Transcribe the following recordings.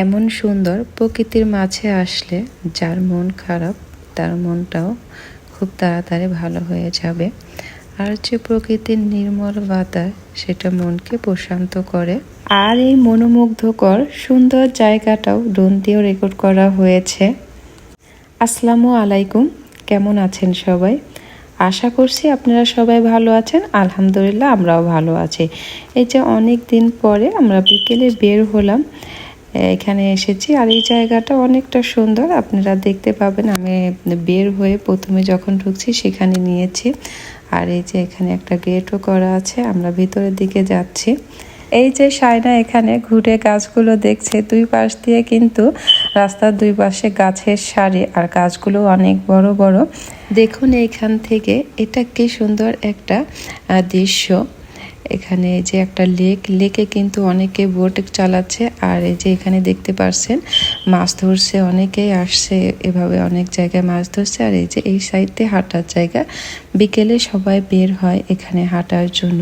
এমন সুন্দর প্রকৃতির মাঝে আসলে যার মন খারাপ, তার মনটাও খুব তাড়াতাড়ি ভালো হয়ে যাবে। আর যে প্রকৃতির নির্মল বাতাস, সেটা মনকে প্রশান্ত করে। আর এই মনোমুগ্ধকর সুন্দর জায়গাটাও ড্রোন দিয়েও রেকর্ড করা হয়েছে। আসসালামু আলাইকুম, কেমন আছেন সবাই? আশা করছি আপনারা সবাই ভালো আছেন। আলহামদুলিল্লাহ, আমরাও ভালো আছি। এই যে অনেক দিন পরে আমরা বিকেলে বের হলাম এখানে এসেছি আর এই জায়গাটা অনেকটা সুন্দর। আপনারা দেখতে পাবেন আমি বের হয়ে প্রথমে যখন ঢুকছি সেখানে নিয়েছি। আর এই যে এখানে একটা গেটও করা আছে, আমরা ভিতরের দিকে যাচ্ছি। এই যে সায়না এখানে ঘুরে গাছগুলো দেখছে, দুই পাশ দিয়ে কিন্তু রাস্তার দুই পাশে গাছের সারি আর গাছগুলো অনেক বড় বড়। দেখুন এইখান থেকে, এটা কি সুন্দর একটা দৃশ্য। এখানে যে একটা লেক লেকে কিন্তু অনেকে বোট চালাচ্ছে। আর এই যে এখানে দেখতে পারছেন, মাছ ধরছে অনেকেই, আসছে এভাবে অনেক জায়গায় মাছ ধরছে। আর এই যে এই সাইডে হাঁটার জায়গা, বিকেলে সবাই বের হয় এখানে হাঁটার জন্য।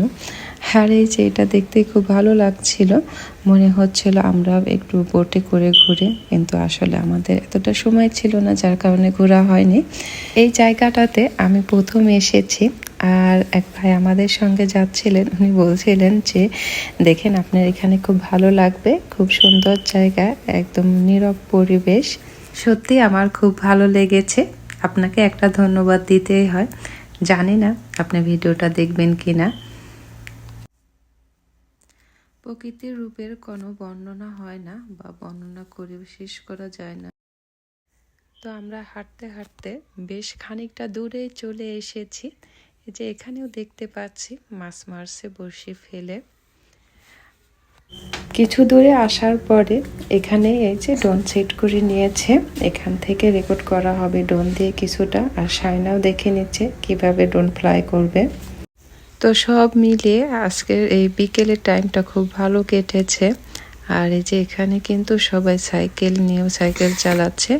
আর এই যে এটা দেখতে খুব ভালো লাগছিল। মনে হচ্ছিল আমরা একটু বোটে করে ঘুরে, কিন্তু আসলে আমাদের এতটা সময় ছিল না, যার কারণে ঘোরা হয়নি। এই জায়গাটাতে আমি প্রথম এসেছি। আর এক ভাই আমাদের সঙ্গে যাচ্ছিলেন, উনি বলছিলেন যে, দেখেন, আপনার এখানে খুব ভালো লাগবে, খুব সুন্দর জায়গা, একদম নীরব পরিবেশ। সত্যি আমার খুব ভালো লেগেছে। আপনাকে একটা ধন্যবাদ দিতেই হয়। জানি না আপনি ভিডিওটা দেখবেন কি না প্রকৃতির রূপের কোনো বর্ণনা হয় না বা বর্ণনা করে শেষ করা যায় না। তো আমরা হাঁটতে হাঁটতে বেশ খানিকটা দূরে চলে এসেছি। এই যে এখানেও দেখতে পাচ্ছি মাছ মারছে বসে ফেলে। কিছু দূরে আসার পরে এখানে এই যে ডোন সেট করে নিয়েছে। এখান থেকে রেকর্ড করা হবে ডোন দিয়ে কিছুটা, আর সাইনাও দেখে নিচ্ছে কীভাবে ডোন ফ্লাই করবে। তো সব মিলিয়ে আজকের এই বিকেলের টাইমটা খুব ভালো কেটেছে। আর এই যে এখানে কিন্তু সবাই সাইকেল নিয়েও সাইকেল চালাচ্ছে।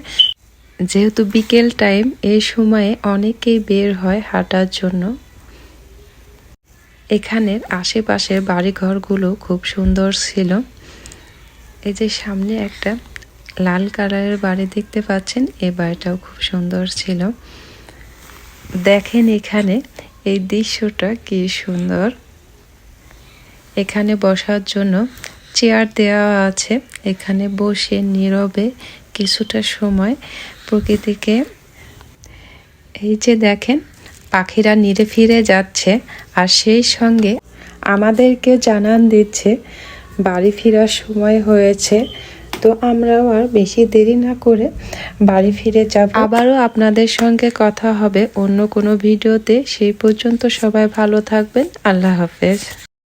যেহেতু বিকেল টাইম, এই সময়ে অনেকেই বের হয় হাঁটার জন্য। এখানের আশেপাশের বাড়িঘরগুলো খুব সুন্দর ছিল। এই যে সামনে একটা লাল কালারের বাড়ি দেখতে পাচ্ছেন, এ বাড়িটাও খুব সুন্দর ছিল। দেখেন এখানে এই দৃশ্যটা কি সুন্দর। এখানে বসার জন্য চেয়ার দেওয়া আছে। এখানে বসে নীরবে কিছুটা সময় প্রকৃতিকে। এই যে দেখেন, পাখিরা নিরে ফিরে যাচ্ছে আর সেই সঙ্গে আমাদেরকে জানান দিচ্ছে, বাড়ি ফেরার সময় হয়েছে, তো আমরাও আর বেশি দেরি না করে বাড়ি ফিরে যাব। আবারও আপনাদের সঙ্গে কথা হবে অন্য কোনো ভিডিওতে। সেই পর্যন্ত সবাই ভালো থাকবেন। আল্লাহ হাফেজ।